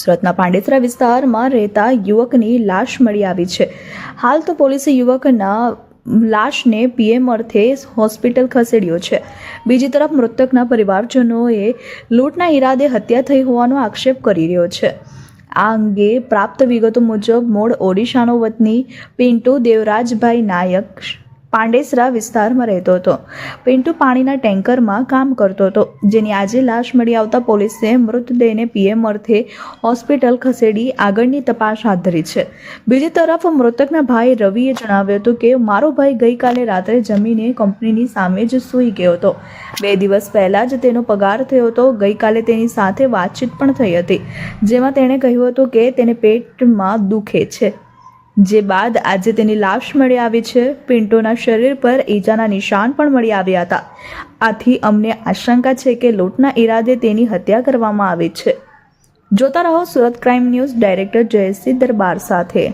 સુરતના પાંડેસરા વિસ્તારમાં રહેતા યુવકની લાશ મળી આવી છે. હાલ તો પોલીસે યુવકના લાશને પીએમ અર્થે હોસ્પિટલ ખસેડ્યો છે. બીજી તરફ મૃતકના પરિવારજનોએ લૂંટના ઈરાદે હત્યા થઈ હોવાનો આક્ષેપ કરી રહ્યો છે. આ અંગે પ્રાપ્ત વિગતો મુજબ મૂળ ઓડિશાનો વતની પિન્ટુ દેવરાજભાઈ નાયક પાંડેસરા વિસ્તારમાં રહેતો હતો. પિન્ટુ પાણીના ટેન્કરમાં કામ કરતો હતો, જેની આજે લાશ મળી આવતા પોલીસે મૃતદેહને પીએમ અર્થે હોસ્પિટલ ખસેડી આગળની તપાસ હાથ ધરી છે. બીજી તરફ મૃતકના ભાઈ રવિએ જણાવ્યું હતું કે, મારો ભાઈ ગઈકાલે રાત્રે જમીને કંપનીની સામે જ સૂઈ ગયો હતો. બે દિવસ પહેલાં જ તેનો પગાર થયો હતો, ગઈકાલે તેની સાથે વાતચીત પણ થઈ હતી, જેમાં તેણે કહ્યું હતું કે તેને પેટમાં દુખે છે. જે બાદ આજે તેની લાશ મળી આવી છે. પિન્ટોના શરીર પર ઈજાના નિશાન પણ મળી આવ્યા હતા. આથી અમને આશંકા છે કે લૂંટના ઈરાદે તેની હત્યા કરવામાં આવી છે. જોતા રહો Surat crime news, director Jaysinh Darbar સાથે.